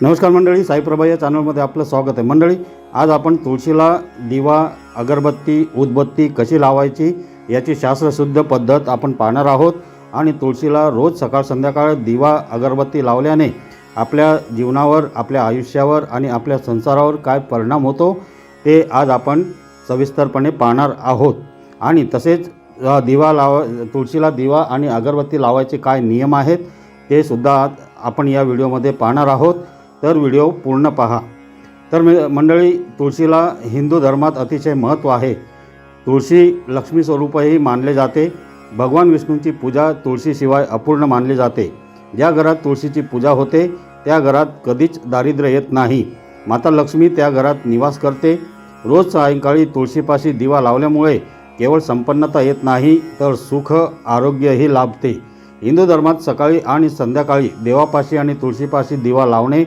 नमस्कार मंडळी साईप्रभा या चॅनलमध्ये आपलं स्वागत आहे. मंडळी आज आपण तुळशीला दिवा अगरबत्ती उदबत्ती कशी लावायची याची शास्त्रशुद्ध पद्धत आपण पाहणार आहोत. आणि तुळशीला रोज सकाळ संध्याकाळ दिवा अगरबत्ती लावल्याने आपल्या जीवनावर आपल्या आयुष्यावर आणि आपल्या संसारावर काय परिणाम होतो ते आज आपण सविस्तरपणे पाहणार आहोत. आणि तसेच दिवा लाव तुळशीला दिवा आणि अगरबत्ती लावायचे काय नियम आहेत ते सुद्धा आज आपण या व्हिडिओमध्ये पाहणार आहोत. तर व्हिडिओ पूर्ण पहा. तर मंडळी तुळशीला हिंदू धर्मात अतिशय महत्त्व आहे. तुळशी लक्ष्मी स्वरूपही मानले जाते. भगवान विष्णूंची पूजा तुळशीशिवाय अपूर्ण मानली जाते. ज्या घरात तुळशीची पूजा होते त्या घरात कधीच दारिद्र्य येत नाही. माता लक्ष्मी त्या घरात निवास करते. रोज सायंकाळी तुळशीपाशी दिवा लावल्यामुळे केवळ संपन्नता येत नाही तर सुख आरोग्यही लाभते. हिंदू धर्मात सकाळी आणि संध्याकाळी देवापाशी आणि तुळशीपाशी दिवा लावणे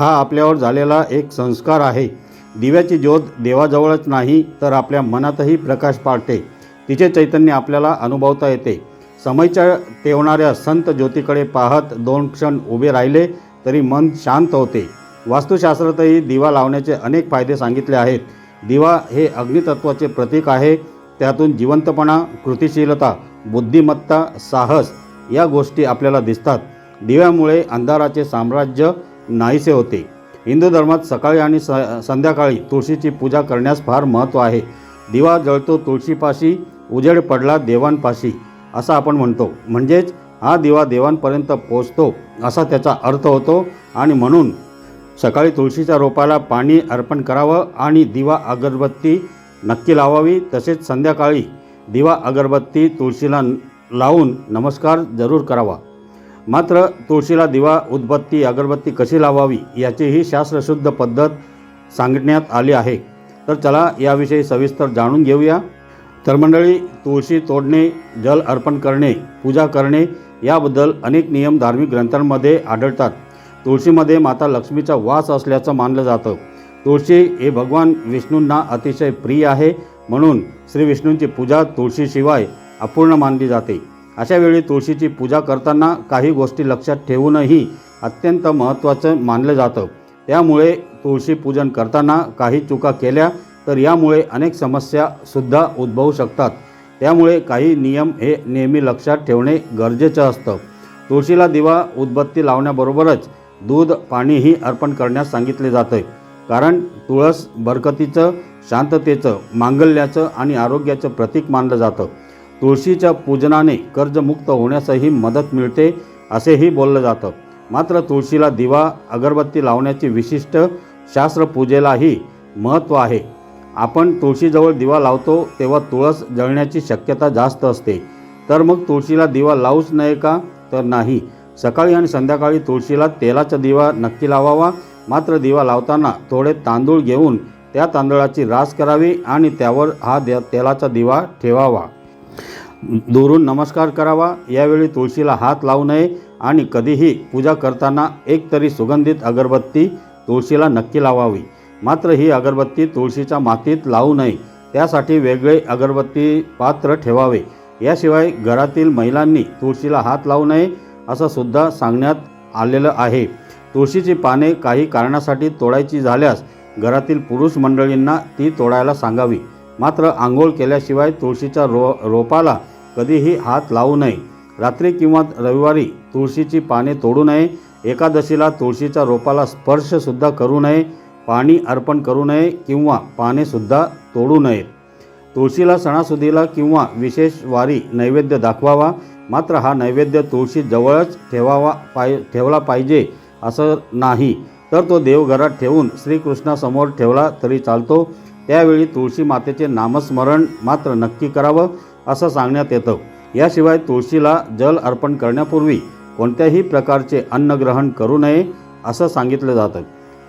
हा आपल्यावर झालेला एक संस्कार आहे. दिव्याची ज्योत देवाजवळच नाही तर आपल्या मनातही प्रकाश पाडते. तिचे चैतन्य आपल्याला अनुभवता येते. समयच्या ठेवणाऱ्या संत ज्योतीकडे पाहत दोन क्षण उभे राहिले तरी मन शांत होते. वास्तुशास्त्रातही दिवा लावण्याचे अनेक फायदे सांगितले आहेत. दिवा हे अग्नितत्वाचे प्रतीक आहे. त्यातून जिवंतपणा कृतिशीलता बुद्धिमत्ता साहस या गोष्टी आपल्याला दिसतात. दिव्यामुळे अंधाराचे साम्राज्य नाहीसे होते. हिंदू धर्मात सकाळी आणि स संध्याकाळी तुळशीची पूजा करण्यास फार महत्त्व आहे. दिवा जळतो तुळशीपाशी उजेड पडला देवांपाशी असं आपण म्हणतो. म्हणजेच हा दिवा देवांपर्यंत पोचतो असा त्याचा अर्थ होतो. आणि म्हणून सकाळी तुळशीच्या रोपाला पाणी अर्पण करावं आणि दिवा अगरबत्ती नक्की लावावी. तसेच संध्याकाळी दिवा अगरबत्ती तुळशीला लावून नमस्कार जरूर करावा. मात्र तुळशीला दिवा उदबत्ती अगरबत्ती कशी लावावी याचीही शास्त्रशुद्ध पद्धत सांगण्यात आली आहे. तर चला याविषयी सविस्तर जाणून घेऊया. तर मंडळी तुळशी तोडणे जल अर्पण करणे पूजा करणे याबद्दल अनेक नियम धार्मिक ग्रंथांमध्ये आढळतात. तुळशीमध्ये माता लक्ष्मीचा वास असल्याचं मानलं जातं. तुळशी हे भगवान विष्णूंना अतिशय प्रिय आहे म्हणून श्री विष्णूंची पूजा तुळशीशिवाय अपूर्ण मानली जाते. अशा वेळी तुळशीची पूजा करताना काही गोष्टी लक्षात ठेवूनही अत्यंत महत्त्वाचं मानलं जातं. त्यामुळे तुळशी पूजन करताना काही चुका केल्या तर यामुळे अनेक समस्यासुद्धा उद्भवू शकतात. त्यामुळे काही नियम हे नेहमी लक्षात ठेवणे गरजेचं असतं. तुळशीला दिवा उदबत्ती लावण्याबरोबरच दूध पाणीही अर्पण करण्यास सांगितले जातं. कारण तुळस बरकतीचं शांततेचं मांगल्याचं आणि आरोग्याचं प्रतीक मानलं जातं. तुळशीच्या पूजनाने कर्जमुक्त होण्यासही मदत मिळते असेही बोललं जातं. मात्र तुळशीला दिवा अगरबत्ती लावण्याची विशिष्ट शास्त्रपूजेलाही महत्त्व आहे. आपण तुळशीजवळ दिवा लावतो तेव्हा तुळस जळण्याची शक्यता जास्त असते. तर मग तुळशीला दिवा लावूच नये का? तर नाही. सकाळी आणि संध्याकाळी तुळशीला तेलाचा दिवा नक्की लावावा. मात्र दिवा लावताना थोडे तांदूळ घेऊन त्या तांदळाची रास करावी आणि त्यावर हा दे तेलाचा दिवा ठेवावा. दुरून नमस्कार करावा. यावेळी तुळशीला हात लावू नये आणि कधीही पूजा करताना एक तरी सुगंधित अगरबत्ती तुळशीला नक्की लावावी. मात्र ही अगरबत्ती तुळशीच्या मातीत लावू नये. त्यासाठी वेगळे अगरबत्ती पात्र ठेवावे. याशिवाय घरातील महिलांनी तुळशीला हात लावू नये असं सुद्धा सांगण्यात आलेलं आहे. तुळशीची पाने काही कारणासाठी तोडायची झाल्यास घरातील पुरुष मंडळींना ती तोडायला सांगावी. मात्र आंघोळ केल्याशिवाय तुळशीच्या रो रोपाला कधीही हात लावू नये. रात्री किंवा रविवारी तुळशीची पाने तोडू नये. एकादशीला तुळशीच्या रोपाला स्पर्शसुद्धा करू नये. पाणी अर्पण करू नये किंवा पानेसुद्धा तोडू नयेत तुळशीला सणासुदीला किंवा विशेष वारी नैवेद्य दाखवावा. मात्र हा नैवेद्य तुळशी जवळच ठेवावा पाय ठेवला पाहिजे असं नाही. तर तो देवघरात ठेवून श्रीकृष्णासमोर ठेवला तरी चालतो. त्यावेळी तुळशी मातेचे नामस्मरण मात्र नक्की करावं असं सांगण्यात येतं. याशिवाय तुळशीला जल अर्पण करण्यापूर्वी कोणत्याही प्रकारचे अन्न ग्रहण करू नये असं सांगितलं जातं.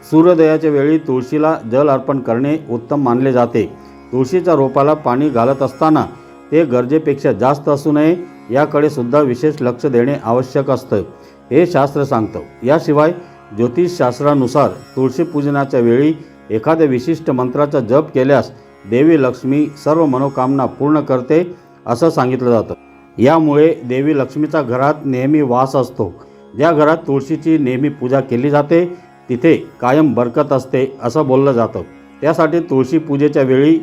सूर्योदयाच्या वेळी तुळशीला जल अर्पण करणे उत्तम मानले जाते. तुळशीच्या रोपाला पाणी घालत असताना ते गरजेपेक्षा जास्त असू नये याकडे सुद्धा विशेष लक्ष देणे आवश्यक असतं हे शास्त्र सांगतं. याशिवाय ज्योतिषशास्त्रानुसार तुळशी पूजनाच्या वेळी एखाद्या विशिष्ट मंत्राचा जप केल्यास देवी लक्ष्मी सर्व मनोकामना पूर्ण करते असं सांगितलं जातं. यामुळे देवी लक्ष्मीचा घरात नेहमी वास असतो. ज्या घरात तुळशीची नेहमी पूजा केली जाते तिथे कायम बरकत असते असं बोललं जातं. त्यासाठी तुळशी पूजेच्या वेळी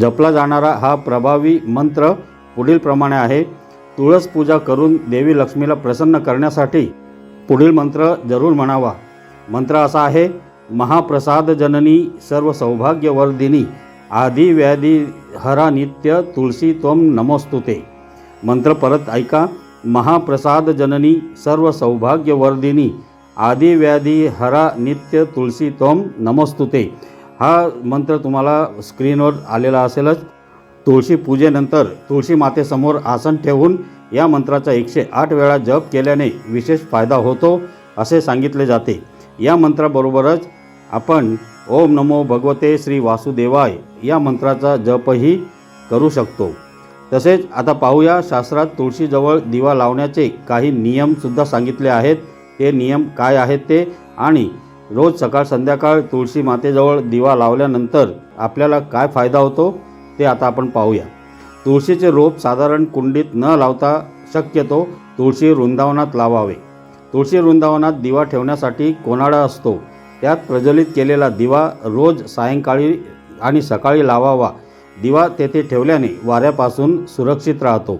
जपला जाणारा हा प्रभावी मंत्र पुढील प्रमाणे आहे. तुळस पूजा करून देवी लक्ष्मीला प्रसन्न करण्यासाठी पुढील मंत्र जरूर म्हणावा. मंत्र असा आहे महाप्रसाद जननी सर्व सौभाग्यवर्धिनी आदि व्याधी हरा नित्य तुळशी त्वम नमोस्तुते. मंत्र परत ऐका. महाप्रसाद जननी सर्व सौभाग्यवर्धिनी आदि व्याधी हरा नित्य तुळशी त्वम नमोस्तुते. हा मंत्र तुम्हाला स्क्रीनवर आलेला असेलच. तुळशी पूजेनंतर तुळशी मातेसमोर आसन ठेवून या मंत्राचा एकशे आठ वेळा जप केल्याने विशेष फायदा होतो असे सांगितले जाते. या मंत्राबरोबरच आपण ओम नमो भगवते श्री वासुदेवाय या मंत्राचा जपही करू शकतो. तसेच आता पाहूया शास्त्रात तुळशीजवळ दिवा लावण्याचे काही नियमसुद्धा सांगितले आहेत. ते नियम काय आहेत ते? आणि रोज सकाळ संध्याकाळ तुळशी मातेजवळ दिवा लावल्यानंतर आपल्याला काय फायदा होतो? ते आता आपण पाहूया. तुळशीचे रोप साधारण कुंडीत न लावता शक्यतो तुळशी वृंदावनात लावावे. तुळशी वृंदावनात दिवा ठेवण्यासाठी कोनाडा असतो? त्यात प्रज्वलित केलेला दिवा रोज सायंकाळी आणि सकाळी लावावा. दिवा तेथे ठेवल्याने वाऱ्यापासून सुरक्षित राहतो.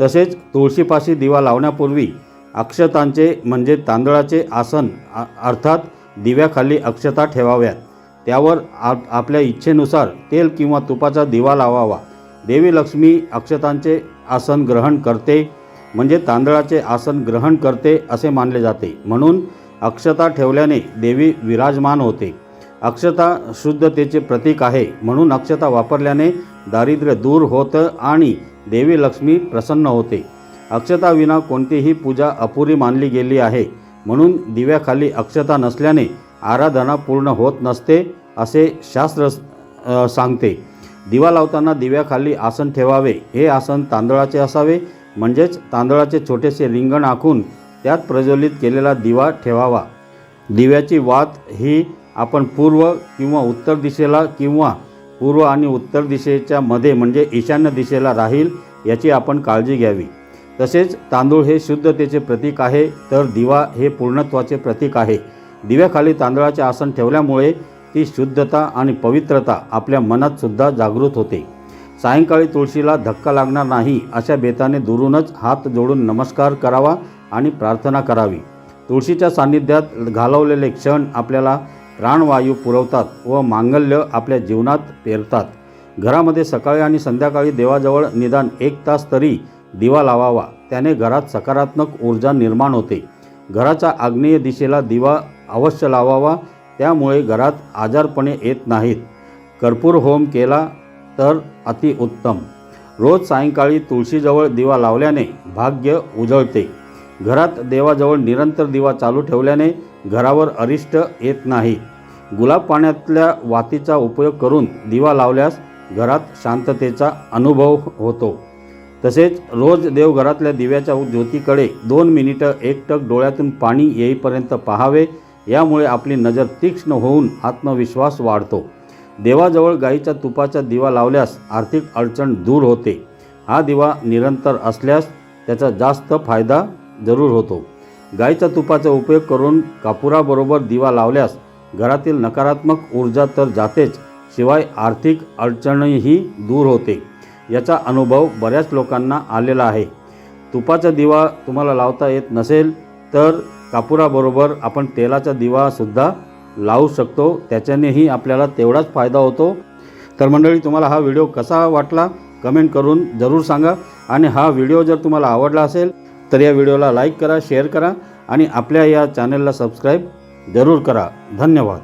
तसेच तुळशीपाशी दिवा लावण्यापूर्वी अक्षतांचे म्हणजे तांदळाचे आसन अर्थात दिव्याखाली अक्षता ठेवाव्यात. त्यावर आप आपल्या इच्छेनुसार तेल किंवा तुपाचा दिवा लावावा. देवी लक्ष्मी अक्षतांचे आसन ग्रहण करते म्हणजे तांदळाचे आसन ग्रहण करते असे मानले जाते. म्हणून अक्षता ठेवल्याने देवी विराजमान होते. अक्षता शुद्धतेचे प्रतीक आहे म्हणून अक्षता वापरल्याने दारिद्र्य दूर होतं आणि देवी लक्ष्मी प्रसन्न होते. अक्षता विना कोणतीही पूजा अपुरी मानली गेली आहे. म्हणून दिव्याखाली अक्षता नसल्याने आराधना पूर्ण होत नसते असे शास्त्र सांगते. दिवा लावताना दिव्याखाली आसन ठेवावे. हे आसन तांदळाचे असावे. म्हणजेच तांदळाचे छोटेसे रिंगण आखून त्यात प्रज्वलित केलेला दिवा ठेवावा. दिव्याची वात ही आपण पूर्व किंवा उत्तर दिशेला किंवा पूर्व आणि उत्तर दिशेच्या मध्ये म्हणजे ईशान्य दिशेला राहील याची आपण काळजी घ्यावी. तसेच तांदूळ हे शुद्धतेचे प्रतीक आहे तर दिवा हे पूर्णत्वाचे प्रतीक आहे. दिव्याखाली तांदळाचे आसन ठेवल्यामुळे ती शुद्धता आणि पवित्रता आपल्या मनात सुद्धा जागृत होते. सायंकाळी तुळशीला धक्का लागणार नाही अशा बेताने दुरूनच हात जोडून नमस्कार करावा आणि प्रार्थना करावी. तुळशीच्या सान्निध्यात घालवलेले क्षण आपल्याला प्राणवायू पुरवतात व मांगल्य आपल्या जीवनात पेरतात. घरामध्ये सकाळी आणि संध्याकाळी देवाजवळ निदान एक तास तरी दिवा लावावा. त्याने घरात सकारात्मक ऊर्जा निर्माण होते. घराच्या आग्नेय दिशेला दिवा अवश्य लावावा. त्यामुळे घरात आजारपणे येत नाहीत. कर्पूर होम केला तर अतिउत्तम. रोज सायंकाळी तुळशीजवळ दिवा लावल्याने भाग्य उजळते. घरात देवाजवळ निरंतर दिवा चालू ठेवल्याने घरावर अरिष्ट येत नाही. गुलाब पाण्यातल्या वातीचा उपयोग करून दिवा लावल्यास घरात शांततेचा अनुभव होतो. तसेच रोज देवघरातल्या दिव्याच्या ज्योतीकडे दोन मिनिटं एकटक डोळ्यातून पाणी येईपर्यंत पाहावे यामुळे आपली नजर तीक्ष्ण होऊन आत्मविश्वास वाढतो. देवाजवळ गाईच्या तुपाचा दिवा लावल्यास आर्थिक अडचण दूर होते. हा दिवा निरंतर असल्यास त्याचा जास्त फायदा जरूर होतो. गाईच्या तुपाचा उपयोग करून कापुराबरोबर दिवा लावल्यास घरातील नकारात्मक ऊर्जा तर जातेच शिवाय आर्थिक अडचणही दूर होते. याचा अनुभव बऱ्याच लोकांना आलेला आहे. तुपाचा दिवा तुम्हाला लावता येत नसेल तर कापुराबरोबर आपण तेलाचा दिवासुद्धा लावू शकतो. त्याच्यानेही आपल्याला तेवढाच फायदा होतो. तर मंडळी तुम्हाला हा व्हिडिओ कसा वाटला? कमेंट करून जरूर सांगा. आणि हा व्हिडिओ जर तुम्हाला आवडला असेल तर या व्हिडिओला लाईक करा शेअर करा आणि आपल्या या चॅनलला सबस्क्राईब जरूर करा. धन्यवाद.